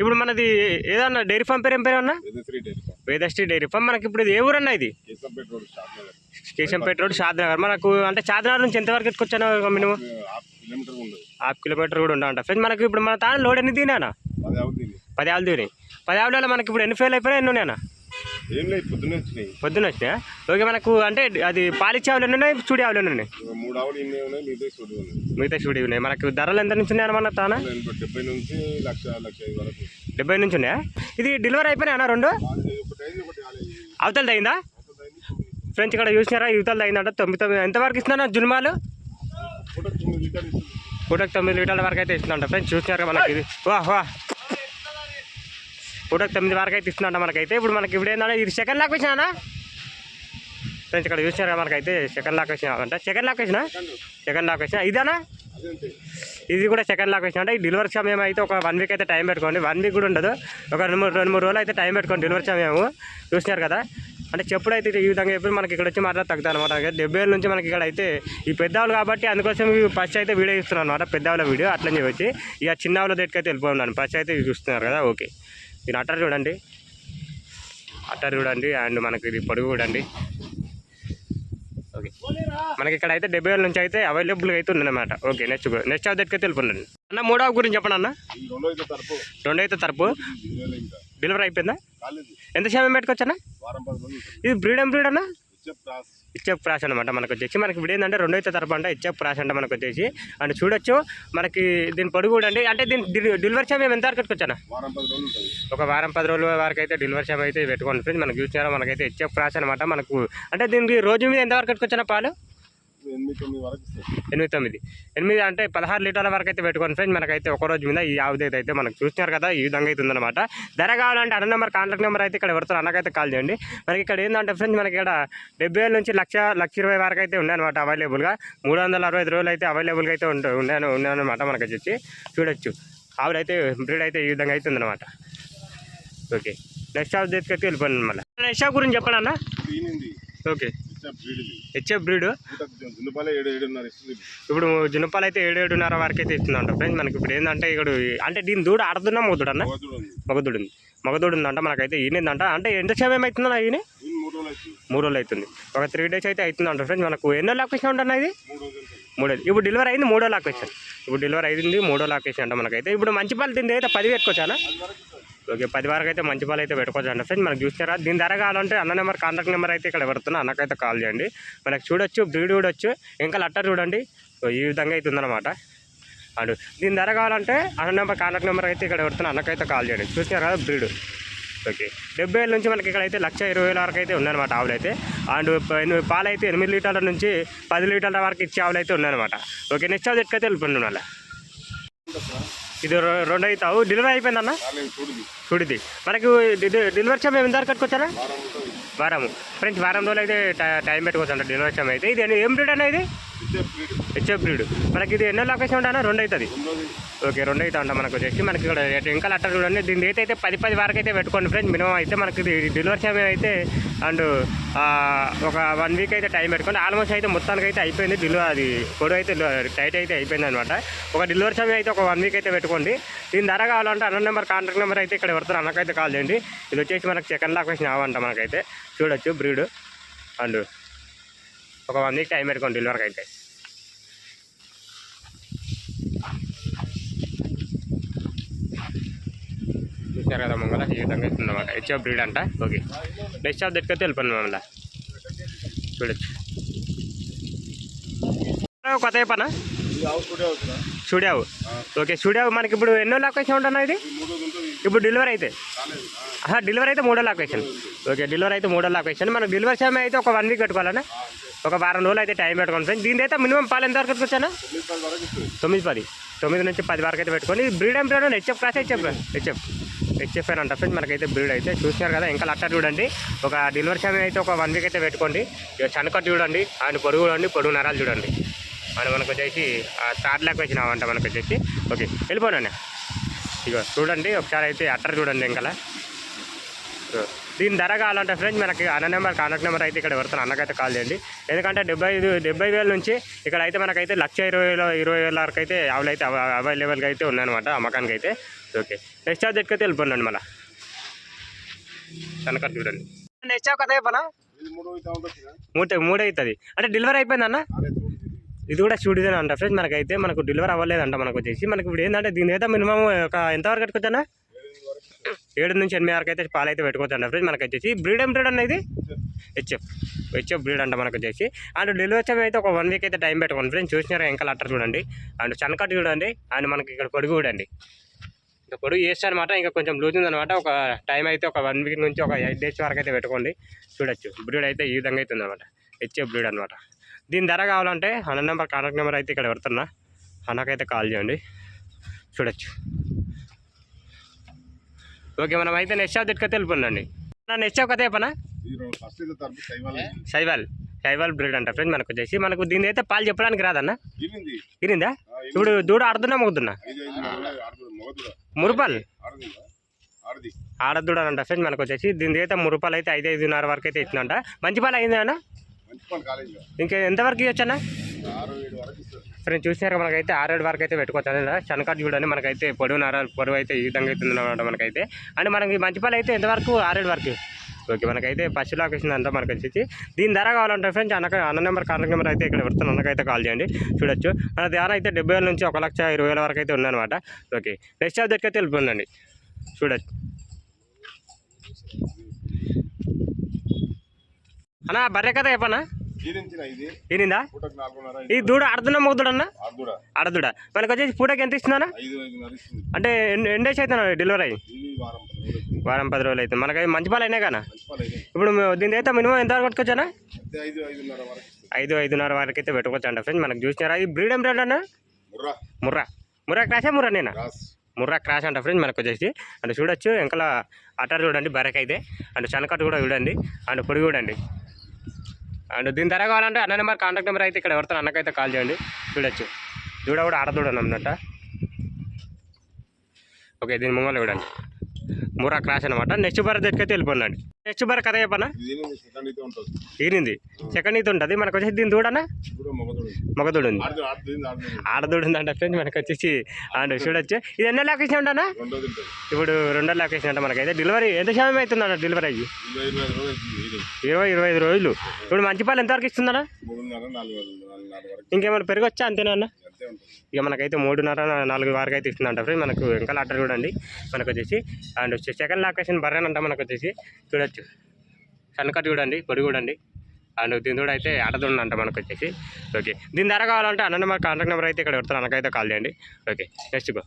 ఇప్పుడు మనది ఏదన్నా డైరీ ఫామ్ పేరు ఏం పేరు అన్న? Vedashri dairy farm. మనకి ఇప్పుడు ఇది ఏ ఊరన్నా ఇది? కేశంపేట రోడ్ షాద్నగర్. మనకు అంటే చార్మినార్ నుంచి ఎంతవరకు ఎత్తుకొచ్చాను మినిమం? హాఫ్ కిలోమీటర్ కూడా ఉండంట ఫ్రెండ్స్ మనకి ఇప్పుడు మన తాను లోడ్ ఎన్ని తినానా అవుతుంది పది ఆవులు తినాయి పది ఆవులలో మనకి ఇప్పుడు ఎన్ని ఫెయిల్ అయిపోయినా ఎన్ని ఉన్నాయన్నా? ఏం లేదు పొద్దున్నే వచ్చినాయి. పొద్దున్న ఓకే మనకు అంటే అది పాలిచ్చే ఆవులు ఉన్నాయి చూడి ఆవులు ఉన్నాయి? మూడు ఆవులు ఇన్ని ఉన్నాయి మిగతా చూడు ఉన్నాయి. మిగతా చూడి ఉన్నాయి. మనకు ధరలు ఎంత నుంచి ఉన్నాయన్న మన తాన? డెబ్బై నుంచి లక్ష లక్ష వరకు. డెబ్బై నుంచి ఉన్నాయా? ఇది డెలివరీ అయిపోయినా అన్న రెండు? అవతలది అయిందా. ఫ్రెండ్స్ ఇక్కడ చూసినారా? యువతలది అయిందంట తొమ్మిది తొమ్మిది. ఎంతవరకు ఇస్తున్నా జున్మాలు? పూటకు తొమ్మిది లీటర్ల వరకు అయితే ఇస్తుందంట ఫ్రెండ్స్ చూసినారు మనకి ఇది. వా వా. పూటకు తొమ్మిది వరకు అయితే ఇస్తుందంట మనకైతే. ఇప్పుడు మనకి ఇప్పుడు ఏంటంటే ఇది సెకండ్ లాక్ వచ్చినా ఫ్రెండ్స్ ఇక్కడ చూసినారు కదా మనకైతే సెకండ్ లాక్ వచ్చినా సెకండ్ లాక్ వచ్చినా సెకండ్ లాక్ వచ్చినా ఇదేనా? ఇది కూడా సెకండ్ లాక్ వచ్చినా అంటే ఈ డెలివరీ సమయం అయితే ఒక వన్ వీక్ అయితే టైం పెట్టుకోండి. వన్ వీక్ కూడా ఉండదు. ఒక రెండు మూడు రెండు మూడు రోజులు అయితే టైం పెట్టుకోండి డెలివరీ సమయము చూసినారు కదా? అంటే చెప్పుడు అయితే ఈ విధంగా చెప్పి మనకి ఇక్కడ వచ్చి మాట్లాడి తగ్గుతాయి అనమాట డెబ్బై ఏళ్ళ నుంచి మనకి ఇక్కడ అయితే ఈ పెద్దవాళ్ళు కాబట్టి అందుకోసం ఫస్ట్ అయితే వీడియో ఇస్తున్నాను అనమాట పెద్దవాళ్ళ వీడియో అట్లని చెప్పి ఇక చిన్న వాళ్ళ దగ్గరికి వెళ్ళిపోతున్నాను ఫస్ట్ అయితే చూస్తున్నారు కదా? ఓకే దీని అట్టర్ చూడండి. అట్టర్ చూడండి అండ్ మనకి ఇది పొడుగు చూడండి. ఓకే. మనకి ఇక్కడ అయితే డెబ్బై ఏళ్ళ నుంచి అయితే అవైలబుల్గా అయితే ఉందన్నమాట. ఓకే నెక్స్ట్ నెక్స్ట్ దగ్గరికి అయితే వెళ్ళిపోండి అన్న మూడవ గురించి చెప్పండి అన్న. రెండో అయితే తరపు. వేల డెలివరీ అయిపోయిందా? ఎంత సమయం రోజులు ఉంటుంది. ఇది బ్రీడ్ ఏం బ్రీడ్ అన్న? హెచ్ఎఫ్ ప్రాష్ అనమాట మనకు వచ్చేసి. మనకి ఇప్పుడు ఏంటంటే రెండో అయితే తరపు అంటే హెచ్ఎఫ్ ప్రాష్ అంటే మనకు వచ్చేసి. అండ్ చూడొచ్చు మనకి దీని పొడుగు కూడా అండి. అంటే దీని డెలి- డెలివరీ సమయం ఎంత వరకు వచ్చానా ఒక వారం పది రోజుల వరకు అయితే డెలివరీ సమయం అయితే పెట్టుకోండి ఫ్రెండ్స్. మనకు చూసినారా మనకైతే హెచ్ఎఫ్ ప్రాష్ అనమాట మనకు. అంటే దీనికి రోజు మీద ఎంత వరకు పెట్టుకొచ్చానా పాలు? ఎనిమిది తొమ్మిది ఎనిమిది అంటే పదహారు లీటర్ల వరకు అయితే పెట్టుకోండి ఫ్రెండ్స్. మనకైతే ఒక రోజు మీద ఈ ఆవుదైతే అయితే మనకు చూస్తున్నారు కదా ఈ విధంగా అయితే ఉందన్నమాట. ధర కావాలంటే అన్న నెంబర్ కాంటాక్ట్ నెంబర్ అయితే ఇక్కడ ఎవరితో అన్నకైతే కాల్ చేయండి. మనకి ఇక్కడ ఏంటంటే ఫ్రెండ్స్ మనకి ఇక్కడ డెబ్బై వేల నుంచి లక్ష లక్ష ఇరవై వరకు అయితే ఉన్నాయన్నమాట అవైలబుల్గా మూడు వందల అరవై ఐదు రోజులు అయితే అవైలబుల్గా అయితే ఉంటాయి ఉన్నాను ఉన్నాయన్నమాట మనకు వచ్చేసి. చూడొచ్చు. ఆవులు అయితే బ్రీడ్ అయితే ఈ విధంగా అయితే ఉందన్నమాట. ఓకే. నెక్స్ట్ షాప్ దగ్గరికి వెళ్ళిపోయింది మళ్ళీ. నెక్స్ట్ షాప్ గురించి చెప్పండి అన్న. ఓకే. హెచ్ఎఫ్ బ్రీడ్ ఇప్పుడు జునపాలు అయితే ఏడు ఏడున్నర వరకు అయితే ఇస్తుందంట ఫ్రెండ్స్ మనకి ఇప్పుడు ఏంటంటే ఇక్కడ అంటే దీని దూడ ఆడుతున్నా మొగుదుడు అన్న మగదుడు ఉంది మగదుడు ఉందంట మనకైతే ఈయనందంట. అంటే ఎంత సమయం అవుతుందన్న ఈయన? మూడు రోజులు అవుతుంది. ఒక త్రీ డేస్ అయితే అవుతుందంట ఫ్రెండ్స్ మనకు. ఎన్నో లొకేషన్ ఉంటుంది ఇది? మూడు ఇప్పుడు డెలివరీ అయింది మూడో లొకేషన్. ఇప్పుడు డెలివరీ అయింది మూడో లొకేషన్ అంట మనకైతే. ఇప్పుడు మంచి పాలు తింది అయితే పది పెట్టుకోవచ్చానా ఓకే పది వరకు అయితే మంచి పాలు అయితే పెట్టుకోవచ్చు అంట ఫ్రెండ్స్ మనకు చూస్తారా దీని ధర కావాలంటే అన్న నెంబర్ కాంటాక్ట్ నెంబర్ అయితే ఇక్కడ పెడుతున్నా అన్నకైతే కాల్ చేయండి. మనకు చూడొచ్చు బ్రీడ్ చూడొచ్చు ఇంకా లట్టర్ చూడండి. ఈ విధంగా అయితే ఉందన్నమాట. అండ్ దీని ధర కావాలంటే అన్న నెంబర్ కాంటాక్ట్ నెంబర్ అయితే ఇక్కడ పెడుతున్నా అన్నకైతే కాల్ చేయండి. చూస్తున్నారు కదా బ్రీడ్ ఓకే డెబ్బై ఏళ్ళ నుంచి మనకి ఇక్కడ అయితే లక్ష ఇరవై వేల వరకు అయితే ఉన్నాయన్నమాట ఆవులు అయితే. అండ్ ఎనిమిది పాలు అయితే ఎనిమిది లీటర్ల నుంచి పది లీటర్ల వరకు ఇచ్చే ఆవులు అయితే ఉన్నాయన్నమాట ఓకే నెక్స్ట్ ఆవు ఎక్కడైతే వెళ్ళిపోండి మళ్ళీ. ఇది రెండు అవుతావు డెలివరీ అయిపోయిందన్న? చూడుది. చూడిది. మనకు డెలివరీ సమయం ఎంత వరకు కట్టుకోవచ్చా వారం. ఫ్రెండ్స్ వారం రోజులు అయితే టై- పెట్టుకోవచ్చు అంట డెలివరీ సమయం అయితే. ఇది ఏం బ్రీడ్ అన్న ఇది? HF breed. మనకి ఇది ఎన్నో లొకేషన్ ఉంటానా రెండు అవుతుంది. ఓకే రెండు అయితే అంట మనకు వచ్చేసి. మనకి ఇక్కడ ఇంకా అట్ట చూడండి. దీని రేట్ అయితే పది పది వరకు అయితే పెట్టుకోండి ఫ్రెండ్స్. మినిమం అయితే మనకి ఇది డెలివరీ సమయం అయితే అండ్ ఒక వన్ వీక్ అయితే టైం పెట్టుకోండి. ఆల్మోస్ట్ అయితే మొత్తానికి అయితే అయిపోయింది. డెలివరీ అది పొడవు అయితే టైట్ అయితే అయిపోయింది అనమాట ఒక డెలివరీ సమయం అయితే ఒక వన్ వీక్ అయితే పెట్టుకోండి. దీని ధర కావాలంటే అన్న నెంబర్ కాంటాక్ట్ నెంబర్ అయితే ఇక్కడ పెడతారు. అన్నకైతే కాల్ చేయండి. ఇది వచ్చేసి మనకి సెకండ్ లాక్ ఆవంట మనకైతే. చూడొచ్చు బ్రీడ్. అండ్ ఒక వన్ వీక్ టైం పెట్టుకోండి డెలివరీకి అయితే. చూసారు కదా మంగళ ఈ విధంగా ఇస్తుందన్నమాట హెచ్ఎఫ్ బ్రీడ్ అంట. ఓకే నెక్స్ట్ షాప్ దగ్గరికి వెళ్ళిపోయింది మమ్మల్ని చూడొచ్చు. కొత్త పనా ఇది స్టూడియో ఓకే స్టూడియో మనకి ఇప్పుడు ఎన్నో లొకేషన్ ఉంటున్నా ఇది? ఇప్పుడు డెలివరీ అయితే? డెలివరీ అయితే మూడో లొకేషన్ ఓకే డెలివరీ అయితే మూడో లొకేషన్ మనకు డెలివరీ సమయం అయితే ఒక వన్ వీక్ పెట్టుకోవాలన్నా ఒక వారం రోజులు అయితే టైం పెట్టుకోండి ఫ్రెండ్స్ దీని అయితే మినిమం పాలు ఎంత వరకు వచ్చానా? తొమ్మిది పది. తొమ్మిది నుంచి పది వరకు అయితే పెట్టుకొని బ్రీడ్ ఏం breed HF class HF HF HF అని అంట. ఫ్రెండ్స్ మనకైతే బ్రీడ్ అయితే చూసినారు కదా. ఇంకా లట్టర్ చూడండి. ఒక డెలివరీ సమయం అయితే ఒక వన్ వీక్ అయితే పెట్టుకోండి. ఇక చనకట్టు చూడండి. ఆయన పొడుగు చూడండి. పొడుగు నరాలు చూడండి. అని మనకు వచ్చేసి థర్డ్ లాక్ వచ్చినామంట మనకు వచ్చేసి. ఓకే వెళ్ళిపోనా ఇక చూడండి ఒకసారి అయితే అట్టర్ చూడండి ఇంకా దీని ధర కావాలంటే ఫ్రెండ్స్ మనకి అన్న నెంబర్ కాంటాక్ట్ నెంబర్ అయితే ఇక్కడ ఎవరితో అన్నకైతే కాల్ చేయండి. ఎందుకంటే డెబ్బై ఐదు డెబ్బై వేల నుంచి ఇక్కడ అయితే మనకైతే లక్ష ఇరవై వేల ఇరవై వేల వరకు అయితే ఆవులు అయితే అవ- అవైలబుల్గా అయితే ఉన్నాయన్నమాట అమ్మకానికి అయితే. ఓకే నెక్స్ట్ చార్జ్ ఎట్టుకైతే వెళ్ళిపోండి మళ్ళీ. కనకట్ చూడండి. నెక్స్ట్ ఇది మూడు అయితే మూడు అవుతుంది. అంటే డెలివరీ అయిపోయిందన్న అరే చూడు ఇది. కూడా స్టూడియో అంట ఫ్రెండ్స్ మనకైతే మనకు డెలివరీ అవ్వలేదంట మనకు వచ్చేసి. మనకి ఇప్పుడు ఏంటంటే దీని అయితే మినిమం ఒక ఎంతవరకు కట్టుకోవచ్చా ఏడు నుంచి ఎనిమిది వరకు అయితే పాలు అయితే పెట్టుకోవచ్చు అంట ఫ్రెండ్స్ మనకు వచ్చేసి బ్రీడ్ ఏం బ్రీడ్ అనేది హెచ్ఎఫ్ హెచ్ఎఫ్ బ్రీడ్ అంట మనకు వచ్చేసి. అండ్ డెలివరీ టైం అయితే ఒక వన్ వీక్ అయితే టైం పెట్టుకోండి ఫ్రెండ్స్ చూసినారా ఇంకా లట్టర్ చూడండి. అండ్ చనకట్టు చూడండి. అండ్ మనకి ఇక్కడ పొడుగు చూడండి. ఇంకా పొడుగు చేస్తే అనమాట ఇంకా కొంచెం లూజ్ ఉందనమాట ఒక టైం అయితే ఒక వన్ వీక్ నుంచి ఒక ఎయిట్ డేస్ వరకు అయితే పెట్టుకోండి. చూడొచ్చు. బ్రీడ్ అయితే ఈ విధంగా అవుతుంది అనమాట హెచ్ఎఫ్ బ్రీడ్ అనమాట దీని ధర కావాలంటే అన్న నెంబర్ కాంటాక్ట్ నెంబర్ అయితే ఇక్కడ పెడుతున్నా. అన్నకైతే కాల్ చేయండి. చూడొచ్చు. ఓకే మనం అయితే నెక్స్ట్ షాప్ దగ్గరికి వెళ్ళిపోండి నెక్స్ట్ షాప్ కథ చెప్పనా? అయితే తరపు సైవాలి. శైవాల్ శైవాల్ బ్రీడ్ అంట ఫ్రెండ్ మనకు వచ్చేసి. మనకు దీని అయితే పాలు చెప్పడానికి రాదన్న. ఇరింది ఇరిందా ఇప్పుడు దూడ ఆడుతున్నా మొగుతున్నా మురుపాలు. ఆడదూడ అంట ఫ్రెండ్ మనకు వచ్చేసి. దీని అయితే మురుపాలు అయితే ఐదు ఐదున్నర వరకు అయితే ఇచ్చినంట మంచి పాలు అయిందా అన్న? ఇంకా ఎంతవరకు ఇవ్వచ్చు అన్న? ఫ్రెండ్ చూసినారు మనకైతే ఆరేడు వరకు అయితే పెట్టుకోవచ్చు శనకాట్ చూడండి మనకైతే పొడవు నరాలు పొడవు అయితే ఈ విధంగా అవుతుంది అనమాట మనకైతే. అండ్ మనకి మంచి పాలు అయితే ఎంతవరకు ఆరేడు వరకు. ఓకే మనకైతే ఫస్ట్ లొకేషన్ అంతా మనకు వచ్చేసి. దీని ధర కావాలంటే ఫ్రెండ్స్ అన్న అన్న నెంబర్ కాంటాక్ట్ నెంబర్ అయితే ఇక్కడ పెడుతున్న అన్నకైతే కాల్ చేయండి చూడొచ్చు. మన ధర అయితే డెబ్బై వేల నుంచి ఒక లక్ష ఇరవై వేల వరకు అయితే ఉందన్నమాట. ఓకే నెక్స్ట్ సబ్జెక్ట్ అయితే వెళ్ళిపోయిందండి చూడొచ్చు. అన్న బర్రె కదా చెప్పనా? ఈనిందా? ఈ దూడ మొగుతుడన్నా ఆడుదురా ఆడదూడ. మనకు వచ్చేసి పూటకి ఎంత ఇస్తుందన్నా? ఇస్తుంది. అంటే ఎన్ని డేస్ అవుతున్నా డెలివరీ అయ్యి? వారం పది రోజులు అవుతుంది. మనకి మంచి పాలు అయినా కానీ ఇప్పుడు దీని అయితే మినిమం ఎంత వరకు ఐదు ఐదున్నర వరకు అయితే పెట్టుకోవచ్చు అంట ఫ్రెండ్స్. మనకు చూసినారా? ఈ బ్రీడ్ ఏం రేట్ అన్న? ముర్రా. ముర్రా. ముర్రా క్రాషా ముర్రా నేనా? ముర్రా క్రాష్ అంట ఫ్రెండ్స్ మనకు వచ్చేసి. అండ్ చూడొచ్చు వెనకాల అటర్ చూడండి బరక్ అయితే అండ్ చనకట్టు కూడా చూడండి. అండ్ పొడి చూడండి. అండ్ దీని ధర కావాలంటే అన్న నెంబర్ కాంటాక్ట్ నెంబర్ అయితే ఇక్కడ ఎవరితో అన్నకైతే కాల్ చేయండి. చూడొచ్చు. దూడ కూడా ఆడదూడను అన్నట్ట ఓకే దీని ముంగలు చూడండి. ముర్రా క్రాష్ అనమాట నెక్స్ట్ బర్ దగ్గరికి వెళ్ళిపోండి నెక్స్ట్ బర్ కథ చెప్పనా? ఈనింది సెకండ్ ఇది ఉంటుంది. మనకు వచ్చేసి దీని దూడనా మగదుడు ఉంది. ఆడదూడు ఉందంట ఫ్రెండ్స్ మనకు వచ్చేసి. అండ్ చూడొచ్చు. ఇది ఎన్నో లొకేషన్ ఉంటానా ఇప్పుడు రెండో లొకేషన్ అంట మనకైతే. డెలివరీ ఎంత సమయం అవుతుందన్న డెలివరీ అయ్యి? ఇరవై ఇరవై ఐదు రోజులు ఇప్పుడు మంచి పాలు ఎంతవరకు వరకు. ఇంకేమైనా పెరగొచ్చా అంతేనా అన్న? ఇక మనకైతే మూడున్నర నాలుగు వరకు అయితే ఇస్తుందంట ఫ్రెండ్. మనకు ఇంకా లాటర్ చూడండి మనకు వచ్చేసి అండ్ సెకండ్ లొకేషన్ బర్రెనంట మనకు వచ్చేసి చూడొచ్చు సన్నకట్ చూడండి పొడి చూడండి అండ్ దీని కూడా అయితే ఆటదుండంట మనకు వచ్చేసి ఓకే. దీని ధర కావాలంటే అన్న నెంబర్ కాంటాక్ట్ నెంబర్ అయితే ఇక్కడ పెడతారు అనకైతే కాల్ చేయండి. ఓకే. Next go.